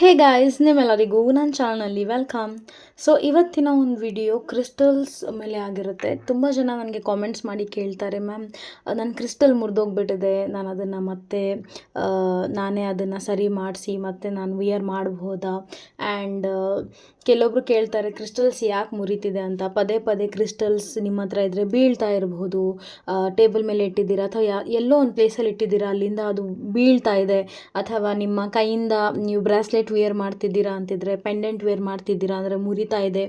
Hey guys ನಿಮ್ಮೆಲ್ಲರಿಗೂ ನನ್ನ ಚಾನಲ್ನಲ್ಲಿ ವೆಲ್ಕಮ್ ಸೊ ಇವತ್ತಿನ ಒಂದು ವಿಡಿಯೋ ಕ್ರಿಸ್ಟಲ್ಸ್ ಮೇಲೆ ಆಗಿರುತ್ತೆ. ತುಂಬ ಜನ ನನಗೆ ಕಾಮೆಂಟ್ಸ್ ಮಾಡಿ ಕೇಳ್ತಾರೆ ಮ್ಯಾಮ್ ನನ್ನ ಕ್ರಿಸ್ಟಲ್ ಮುರಿದೋಗ್ಬಿಟ್ಟಿದೆ. ನಾನು ಅದನ್ನು ಮತ್ತೆ ನಾನೇ ಅದನ್ನು ಸರಿ ಮಾಡಿಸಿ, ಮತ್ತೆ ನಾನು ವಿಯರ್ ಮಾಡ್ಬೋದಾ? ಆ್ಯಂಡ್ ಕೆಲವೊಬ್ರು ಕೇಳ್ತಾರೆ ಕ್ರಿಸ್ಟಲ್ಸ್ ಯಾಕೆ ಮುರಿತಿದೆ ಅಂತ? ಪದೇ ಪದೇ ಕ್ರಿಸ್ಟಲ್ಸ್ ನಿಮ್ಮ ಹತ್ರ ಇದ್ದರೆ ಬೀಳ್ತಾ ಇರಬಹುದು ಟೇಬಲ್ ಮೇಲೆ ಇಟ್ಟಿದ್ದೀರಾ? ಅಥವಾ ಯಾ, ಎಲ್ಲೋ ಒಂದು ಪ್ಲೇಸಲ್ಲಿ ಇಟ್ಟಿದ್ದೀರಾ? ಅಲ್ಲಿಂದ ಅದು ಬೀಳ್ತಾ ಇದೆ. ಅಥವಾ ನಿಮ್ಮ ಕೈಯಿಂದ ನೀವು ಬ್ರಾಸ್ಲೆಟ್ ವೇರ್ ಮಾಡ್ತಿದ್ದೀರಾ ಅಂತಿದ್ರೆ ಪೆಂಡೆಂಟ್ ವೇರ್ ಮಾಡ್ತಿದ್ದೀರಾ ಅಂದರೆ ಮುರಿತಾ ಇದೆ.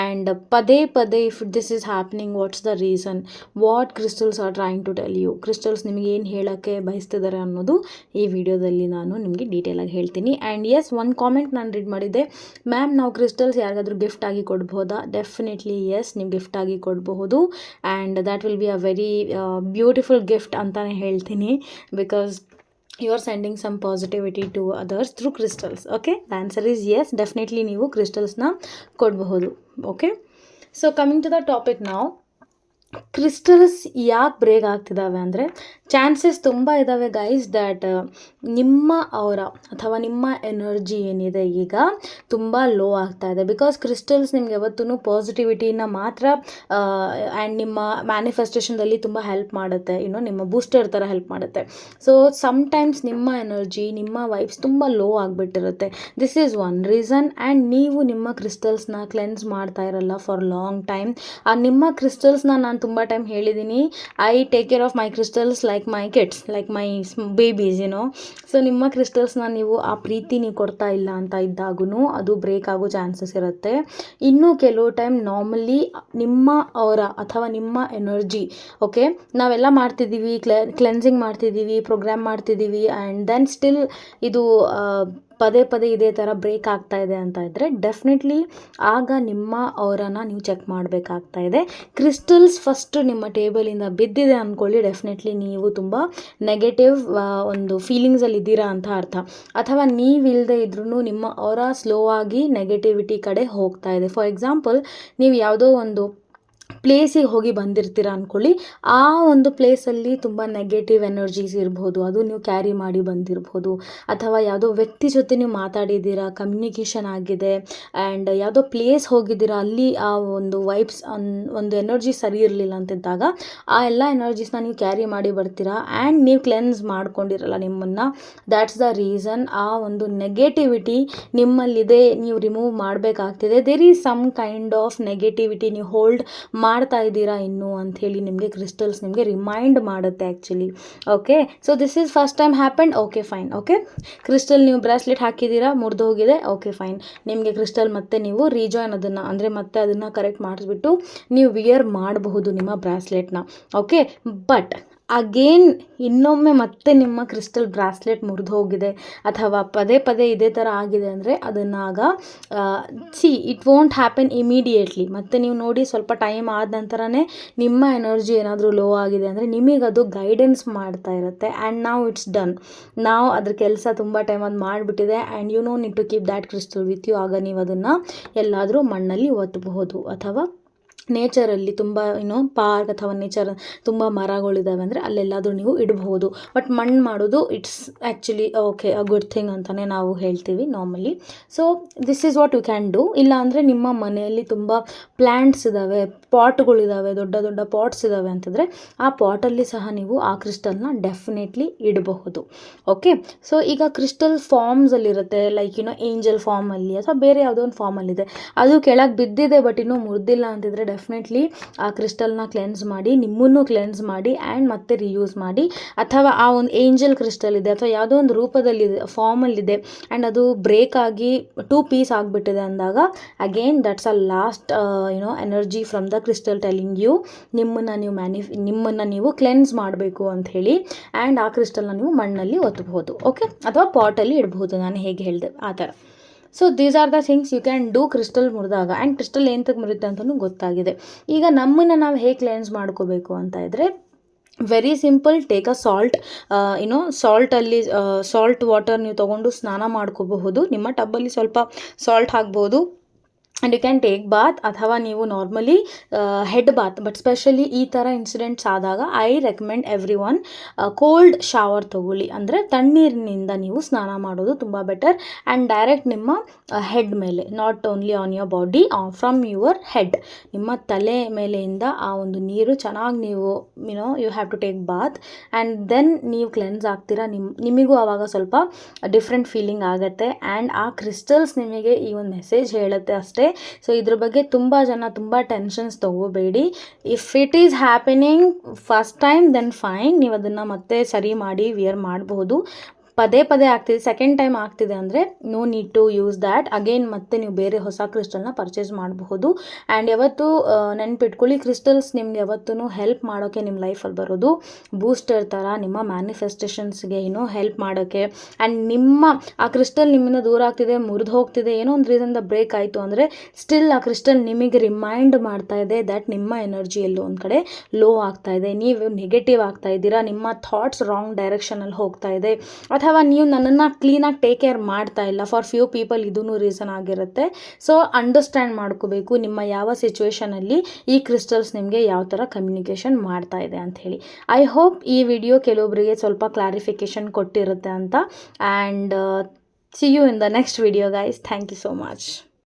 ಆ್ಯಂಡ್ ಪದೇ ಪದೇ if this is happening what's the reason what crystals are trying to tell you crystals ನಿಮಗೆ ಏನು ಹೇಳೋಕ್ಕೆ ಬಯಸ್ತಿದ್ದಾರೆ ಅನ್ನೋದು ಈ ವಿಡಿಯೋದಲ್ಲಿ ನಾನು ನಿಮಗೆ ಡೀಟೇಲಾಗಿ ಹೇಳ್ತೀನಿ. ಆ್ಯಂಡ್ ಎಸ್ ಒನ್ ಕಾಮೆಂಟ್ ನಾನು ರೀಡ್ ಮಾಡಿದ್ದೆ. ಮ್ಯಾಮ್ ನಾವು ಕ್ರಿಸ್ಟಲ್ಸ್ ಯಾರಿಗಾದ್ರೂ ಗಿಫ್ಟ್ ಆಗಿ ಕೊಡ್ಬೋದಾ? ಡೆಫಿನೆಟ್ಲಿ ಎಸ್ ನೀವು ಗಿಫ್ಟ್ ಆಗಿ ಕೊಡಬಹುದು. And that will be a very beautiful gift ಅಂತಲೇ ಹೇಳ್ತೀನಿ. Because you are sending some positivity to others through crystals okay the answer is yes definitely ನೀವು ಕ್ರಿಸ್ಟಲ್ಸ್ನ ಕೊಡಬಹುದು okay so coming to the topic ನಾವು crystals ಯಾಕೆ break ಆಗ್ತಿದ್ದಾವೆ ಅಂದರೆ chances ತುಂಬ ಇದ್ದಾವೆ ಗೈಸ್ ದ್ಯಾಟ್ ನಿಮ್ಮ ಅವರ ಅಥವಾ ನಿಮ್ಮ ಎನರ್ಜಿ ಏನಿದೆ ಈಗ ತುಂಬ ಲೋ ಆಗ್ತಾ ಇದೆ. ಬಿಕಾಸ್ ಕ್ರಿಸ್ಟಲ್ಸ್ ನಿಮ್ಗೆ ಯಾವತ್ತೂ ಪಾಸಿಟಿವಿಟಿನ ಮಾತ್ರ ಆ್ಯಂಡ್ ನಿಮ್ಮ ಮ್ಯಾನಿಫೆಸ್ಟೇಷನ್ದಲ್ಲಿ ತುಂಬ ಹೆಲ್ಪ್ ಮಾಡುತ್ತೆ. ಇನ್ನು ನಿಮ್ಮ ಬೂಸ್ಟರ್ ಥರ ಹೆಲ್ಪ್ ಮಾಡುತ್ತೆ. ಸೊ ಸಮ್ಟೈಮ್ಸ್ ನಿಮ್ಮ ಎನರ್ಜಿ ನಿಮ್ಮ ವೈಬ್ಸ್ ತುಂಬ low ಆಗಿಬಿಟ್ಟಿರುತ್ತೆ. This is one reason and ನೀವು ನಿಮ್ಮ ಕ್ರಿಸ್ಟಲ್ಸ್ನ ಕ್ಲೆನ್ಸ್ ಮಾಡ್ತಾ ಇರಲ್ಲ ಫಾರ್ ಲಾಂಗ್ ಟೈಮ್ ಆ ನಿಮ್ಮ ಕ್ರಿಸ್ಟಲ್ಸ್ನ ನಾನು ತುಂಬ ಟೈಮ್ ಹೇಳಿದ್ದೀನಿ I take care of my crystals like my kids like my babies ಏನೋ ಸೊ ನಿಮ್ಮ ಕ್ರಿಸ್ಟಲ್ಸ್ನ ನೀವು ಆ ಪ್ರೀತಿ ನೀವು ಕೊಡ್ತಾ ಇಲ್ಲ ಅಂತ ಇದ್ದಾಗೂ ಅದು ಬ್ರೇಕ್ ಆಗೋ ಚಾನ್ಸಸ್ ಇರುತ್ತೆ. ಇನ್ನೂ ಕೆಲವು ಟೈಮ್ ನಾರ್ಮಲಿ ನಿಮ್ಮ ಅವರ ಅಥವಾ ನಿಮ್ಮ ಎನರ್ಜಿ ಓಕೆ ನಾವೆಲ್ಲ ಮಾಡ್ತಿದ್ದೀವಿ ಕ್ಲೆ ಕ್ಲೆನ್ಸಿಂಗ್ ಮಾಡ್ತಿದ್ದೀವಿ ಪ್ರೋಗ್ರಾಮ್ ಮಾಡ್ತಿದ್ದೀವಿ ಆ್ಯಂಡ್ ದೆನ್ ಸ್ಟಿಲ್ ಇದು ಪದೇ ಪದೇ ಇದೇ ಥರ ಬ್ರೇಕ್ ಆಗ್ತಾ ಇದೆ ಅಂತ ಇದ್ದರೆ ಡೆಫಿನೆಟ್ಲಿ ಆಗ ನಿಮ್ಮ ಅವರನ್ನು ನೀವು ಚೆಕ್ ಮಾಡಬೇಕಾಗ್ತಾ ಇದೆ. ಕ್ರಿಸ್ಟಲ್ಸ್ ಫಸ್ಟ್ ನಿಮ್ಮ ಟೇಬಲಿಂದ ಬಿದ್ದಿದೆ ಅಂದ್ಕೊಳ್ಳಿ ಡೆಫಿನೆಟ್ಲಿ ನೀವು ತುಂಬ ನೆಗೆಟಿವ್ ಒಂದು ಫೀಲಿಂಗ್ಸಲ್ಲಿ ಇದ್ದೀರಾ ಅಂತ ಅರ್ಥ. ಅಥವಾ ನೀವಿಲ್ಲದೆ ಇದ್ರೂ ನಿಮ್ಮ ಅವರ ಸ್ಲೋ ಆಗಿ ನೆಗೆಟಿವಿಟಿ ಕಡೆ ಹೋಗ್ತಾ ಇದೆ. ಫಾರ್ ಎಕ್ಸಾಂಪಲ್ ನೀವು ಯಾವುದೋ ಒಂದು ಪ್ಲೇಸಿಗೆ ಹೋಗಿ ಬಂದಿರ್ತೀರ ಅಂದ್ಕೊಳ್ಳಿ ಆ ಒಂದು ಪ್ಲೇಸಲ್ಲಿ ತುಂಬ ನೆಗೆಟಿವ್ ಎನರ್ಜೀಸ್ ಇರ್ಬೋದು, ಅದು ನೀವು ಕ್ಯಾರಿ ಮಾಡಿ ಬಂದಿರ್ಬೋದು. ಅಥವಾ ಯಾವುದೋ ವ್ಯಕ್ತಿ ಜೊತೆ ನೀವು ಮಾತಾಡಿದ್ದೀರಾ ಕಮ್ಯುನಿಕೇಷನ್ ಆಗಿದೆ ಆ್ಯಂಡ್ ಯಾವುದೋ ಪ್ಲೇಸ್ ಹೋಗಿದ್ದೀರಾ, ಅಲ್ಲಿ ಆ ಒಂದು ವೈಬ್ಸ್ ಒಂದು ಎನರ್ಜಿ ಸರಿ ಇರಲಿಲ್ಲ ಅಂತಿದ್ದಾಗ, ಆ ಎಲ್ಲ ಎನರ್ಜೀಸ್ನ ನೀವು ಕ್ಯಾರಿ ಮಾಡಿ ಬರ್ತೀರಾ ಆ್ಯಂಡ್ ನೀವು ಕ್ಲೆನ್ಸ್ ಮಾಡ್ಕೊಂಡಿರಲ್ಲ ನಿಮ್ಮನ್ನು. ದ್ಯಾಟ್ಸ್ ದ ರೀಸನ್ ಆ ಒಂದು ನೆಗೆಟಿವಿಟಿ ನಿಮ್ಮಲ್ಲಿದೆ, ನೀವು remove ಮಾಡಬೇಕಾಗ್ತಿದೆ. There is some kind of negativity ನೀವು ಹೋಲ್ಡ್ ಮಾಡ್ತಾ ಇದ್ದೀರಾ ಇನ್ನು ಅಂಥೇಳಿ ನಿಮಗೆ ಕ್ರಿಸ್ಟಲ್ಸ್ ನಿಮಗೆ ರಿಮೈಂಡ್ ಮಾಡುತ್ತೆ actually okay so this is first time happened okay fine okay crystal ನೀವು ಬ್ರಾಸ್ಲೆಟ್ ಹಾಕಿದ್ದೀರಾ? ಮುರಿದು ಹೋಗಿದೆ. ಓಕೆ ಫೈನ್ ನಿಮಗೆ ಕ್ರಿಸ್ಟಲ್ ಮತ್ತೆ ನೀವು ರೀಜಾಯ್ನ್ ಅದನ್ನು. ಅಂದರೆ ಮತ್ತೆ ಅದನ್ನು ಕರೆಕ್ಟ್ ಮಾಡಿಸ್ಬಿಟ್ಟು ನೀವು ವಿಯರ್ ಮಾಡಬಹುದು ನಿಮ್ಮ ಬ್ರಾಸ್ಲೆಟ್ನ ಓಕೆ ಬಟ್ ಅಗೇನ್ ಇನ್ನೊಮ್ಮೆ ಮತ್ತೆ ನಿಮ್ಮ ಕ್ರಿಸ್ಟಲ್ ಬ್ರಾಸ್ಲೆಟ್ ಮುರಿದು ಹೋಗಿದೆ. ಅಥವಾ ಪದೇ ಪದೇ ಇದೇ ಥರ ಆಗಿದೆ ಅಂದರೆ ಅದನ್ನು ಆಗ see it won't happen immediately ಮತ್ತೆ ನೀವು ನೋಡಿ ಸ್ವಲ್ಪ ಟೈಮ್ ಆದ ನಂತರನೇ ನಿಮ್ಮ ಎನರ್ಜಿ ಏನಾದರೂ ಲೋ ಆಗಿದೆ ಅಂದರೆ ನಿಮಗದು ಗೈಡೆನ್ಸ್ ಮಾಡ್ತಾ ಇರುತ್ತೆ. ಆ್ಯಂಡ್ ನಾವು ಇಟ್ಸ್ ಡನ್ ನಾವು ಅದ್ರ ಕೆಲಸ ತುಂಬ ಟೈಮ್ ಅದು ಮಾಡಿಬಿಟ್ಟಿದೆ. And you know need to keep that crystal with you ಆಗ ನೀವು ಅದನ್ನು ಎಲ್ಲಾದರೂ ಮಣ್ಣಲ್ಲಿ ಒತ್ತಬಹುದು ಅಥವಾ ನೇಚರಲ್ಲಿ ತುಂಬ ಏನು ಪಾರ್ಕ್ ಅಥವಾ ನೇಚರ್ ತುಂಬ ಮರಗಳಿದ್ದಾವೆ ಅಂದರೆ ಅಲ್ಲೆಲ್ಲಾದರೂ ನೀವು ಇಡಬಹುದು. ಬಟ್ ಮಣ್ಣು ಮಾಡೋದು it's actually okay a good thing ಅಂತಲೇ ನಾವು ಹೇಳ್ತೀವಿ normally so this is what you can do ಇಲ್ಲ ಅಂದರೆ ನಿಮ್ಮ ಮನೆಯಲ್ಲಿ ತುಂಬ ಪ್ಲ್ಯಾಂಟ್ಸ್ ಇದ್ದಾವೆ ಪಾಟ್ಗಳಿದ್ದಾವೆ ದೊಡ್ಡ ದೊಡ್ಡ ಪಾಟ್ಸ್ ಇದ್ದಾವೆ ಅಂತಂದರೆ ಆ ಪಾಟಲ್ಲಿ ಸಹ ನೀವು ಆ ಕ್ರಿಸ್ಟಲ್ನ ಡೆಫಿನೆಟ್ಲಿ ಇಡಬಹುದು. ಓಕೆ ಸೊ ಈಗ ಕ್ರಿಸ್ಟಲ್ ಫಾರ್ಮ್ಸಲ್ಲಿರುತ್ತೆ ಲೈಕ್ ಯುನೋ ಏಂಜಲ್ ಫಾರ್ಮಲ್ಲಿ ಅಥವಾ ಬೇರೆ ಯಾವುದೋ ಒಂದು ಫಾರ್ಮಲ್ಲಿದೆ ಅದು ಕೆಳಗೆ ಬಿದ್ದಿದೆ ಬಟ್ ಇನ್ನೂ ಮುರಿದಿಲ್ಲ ಅಂತಿದ್ರೆ ಡೆಫಿನೆಟ್ಲಿ ಆ ಕ್ರಿಸ್ಟಲ್ನ ಕ್ಲೆನ್ಸ್ ಮಾಡಿ, ನಿಮ್ಮನ್ನು ಕ್ಲೆನ್ಸ್ ಮಾಡಿ ಆ್ಯಂಡ್ ಮತ್ತೆ ರಿಯೂಸ್ ಮಾಡಿ. ಅಥವಾ ಆ ಒಂದು ಏಂಜಲ್ ಕ್ರಿಸ್ಟಲ್ ಇದೆ, ಅಥವಾ ಯಾವುದೋ ಒಂದು ರೂಪದಲ್ಲಿದೆ ಫಾರ್ಮಲ್ಲಿದೆ ಆ್ಯಂಡ್ ಅದು ಬ್ರೇಕ್ ಆಗಿ ಟೂ ಪೀಸ್ ಆಗಿಬಿಟ್ಟಿದೆ ಅಂದಾಗ again that's a lost you know energy from the crystal telling you ನಿಮ್ಮನ್ನು ನೀವು ಮ್ಯಾನಿಫ್ ನಿಮ್ಮನ್ನು ನೀವು ಕ್ಲೆನ್ಸ್ ಮಾಡಬೇಕು ಅಂತ ಹೇಳಿ ಆ್ಯಂಡ್ ಆ ಕ್ರಿಸ್ಟಲ್ನ ನೀವು ಮಣ್ಣಲ್ಲಿ ಒತ್ತಬಹುದು ಓಕೆ ಅಥವಾ ಪಾಟಲ್ಲಿ ಇಡಬಹುದು, ನಾನು ಹೇಗೆ ಹೇಳಿದೆ, ಆ ಥರ. So these are the things you can do crystal ಮುರಿದಾಗ. And crystal ಏನಕ್ಕೆ ಮುರಿಯುತ್ತೆ ಅಂತಲೂ ಗೊತ್ತಾಗಿದೆ. ಈಗ ನಮ್ಮನ್ನು ನಾವು ಹೇಗೆ ಕ್ಲೆನ್ಸ್ ಮಾಡ್ಕೋಬೇಕು ಅಂತ ಇದ್ದರೆ very simple take a salt ಏನೋ ಸಾಲ್ಟಲ್ಲಿ ಸಾಲ್ಟ್ ವಾಟರ್ ನೀವು ತೊಗೊಂಡು ಸ್ನಾನ ಮಾಡ್ಕೋಬಹುದು. ನಿಮ್ಮ ಟಬ್ಬಲ್ಲಿ ಸ್ವಲ್ಪ ಸಾಲ್ಟ್ ಹಾಕ್ಬೋದು. And you can take bath ಅಥವಾ ನೀವು normally head bath but specially ಈ ಥರ ಇನ್ಸಿಡೆಂಟ್ಸ್ ಆದಾಗ I recommend everyone cold shower ತೊಗೊಳ್ಳಿ. ಅಂದರೆ ತಣ್ಣೀರಿನಿಂದ ನೀವು ಸ್ನಾನ ಮಾಡೋದು ತುಂಬ ಬೆಟರ್ ಆ್ಯಂಡ್ ಡೈರೆಕ್ಟ್ ನಿಮ್ಮ ಹೆಡ್ ಮೇಲೆ not only on your body from your head ನಿಮ್ಮ ತಲೆ ಮೇಲೆಯಿಂದ ಆ ಒಂದು ನೀರು ಚೆನ್ನಾಗಿ ನೀವು you know you have to take bath and then ನೀವು ಕ್ಲೆನ್ಸ್ ಆಗ್ತೀರಾ ನಿಮ್ಮ ನಿಮಗೂ ಆವಾಗ ಸ್ವಲ್ಪ ಡಿಫ್ರೆಂಟ್ ಫೀಲಿಂಗ್ ಆಗುತ್ತೆ. ಆ್ಯಂಡ್ ಆ ಕ್ರಿಸ್ಟಲ್ಸ್ ನಿಮಗೆ ಈ ಒಂದು ಮೆಸೇಜ್ ಹೇಳುತ್ತೆ ಅಷ್ಟೇ. ಸೊ ಇದ್ರ ಬಗ್ಗೆ ತುಂಬ ಜನ ತುಂಬ tensions ತಗೋಬೇಡಿ. If it is happening first time then fine ನೀವು ಅದನ್ನು ಮತ್ತೆ ಸರಿ ಮಾಡಿ ವಿಯರ್ ಮಾಡಬಹುದು ಪದೇ ಪದೇ ಆಗ್ತಿದೆ. ಸೆಕೆಂಡ್ ಟೈಮ್ ಆಗ್ತಿದೆ ಅಂದರೆ no need to use that again ಮತ್ತೆ ನೀವು ಬೇರೆ ಹೊಸ ಕ್ರಿಸ್ಟಲ್ನ ಪರ್ಚೇಸ್ ಮಾಡಬಹುದು. ಆ್ಯಂಡ್ ಯಾವತ್ತು ನೆನ್ಪಿಟ್ಕೊಳ್ಳಿ ಕ್ರಿಸ್ಟಲ್ಸ್ ನಿಮ್ಗೆ ಯಾವತ್ತೂ ಹೆಲ್ಪ್ ಮಾಡೋಕ್ಕೆ ನಿಮ್ಮ ಲೈಫಲ್ಲಿ ಬರೋದು ಬೂಸ್ಟರ್ ಥರ ನಿಮ್ಮ ಮ್ಯಾನಿಫೆಸ್ಟೇಷನ್ಸ್ಗೆ ಏನೋ ಹೆಲ್ಪ್ ಮಾಡೋಕ್ಕೆ ಆ್ಯಂಡ್ ನಿಮ್ಮ, ಆ ಕ್ರಿಸ್ಟಲ್ ನಿಮ್ಮಿಂದ ದೂರ ಆಗ್ತಿದೆ, ಮುರಿದು ಹೋಗ್ತಿದೆ, ಏನೋ ಒಂದು ರೀಸನ್ದ ಬ್ರೇಕ್ ಆಯಿತು ಅಂದರೆ ಸ್ಟಿಲ್ ಆ ಕ್ರಿಸ್ಟಲ್ ನಿಮಗೆ ರಿಮೈಂಡ್ ಮಾಡ್ತಾ ಇದೆ ದ್ಯಾಟ್ ನಿಮ್ಮ ಎನರ್ಜಿ ಎಲ್ಲೋ ಒಂದು ಕಡೆ ಲೋ ಆಗ್ತಾ ಇದೆ. ನೀವು ನೆಗೆಟಿವ್ ಆಗ್ತಾ ಇದ್ದೀರಾ, ನಿಮ್ಮ ಥಾಟ್ಸ್ ರಾಂಗ್ ಡೈರೆಕ್ಷನಲ್ಲಿ ಹೋಗ್ತಾ ಇದೆ. ಅಥವಾ ನೀವು ನನ್ನನ್ನು ಕ್ಲೀನಾಗಿ ಟೇಕ್ ಕೇರ್ ಮಾಡ್ತಾ ಇಲ್ಲ. ಫಾರ್ ಫ್ಯೂ ಪೀಪಲ್ ಇದೂ ರೀಸನ್ ಆಗಿರುತ್ತೆ. ಸೊ ಅಂಡರ್ಸ್ಟ್ಯಾಂಡ್ ಮಾಡ್ಕೋಬೇಕು ನಿಮ್ಮ ಯಾವ ಸಿಚುವೇಷನಲ್ಲಿ ಈ ಕ್ರಿಸ್ಟಲ್ಸ್ ನಿಮಗೆ ಯಾವ ಥರ ಕಮ್ಯುನಿಕೇಷನ್ ಮಾಡ್ತಾ ಇದೆ ಹೇಳಿ. ಐ ಹೋಪ್ ಈ ವಿಡಿಯೋ ಕೆಲವೊಬ್ಬರಿಗೆ ಸ್ವಲ್ಪ ಕ್ಲಾರಿಫಿಕೇಷನ್ ಕೊಟ್ಟಿರುತ್ತೆ ಅಂತ. And see you in the next video guys thank you so much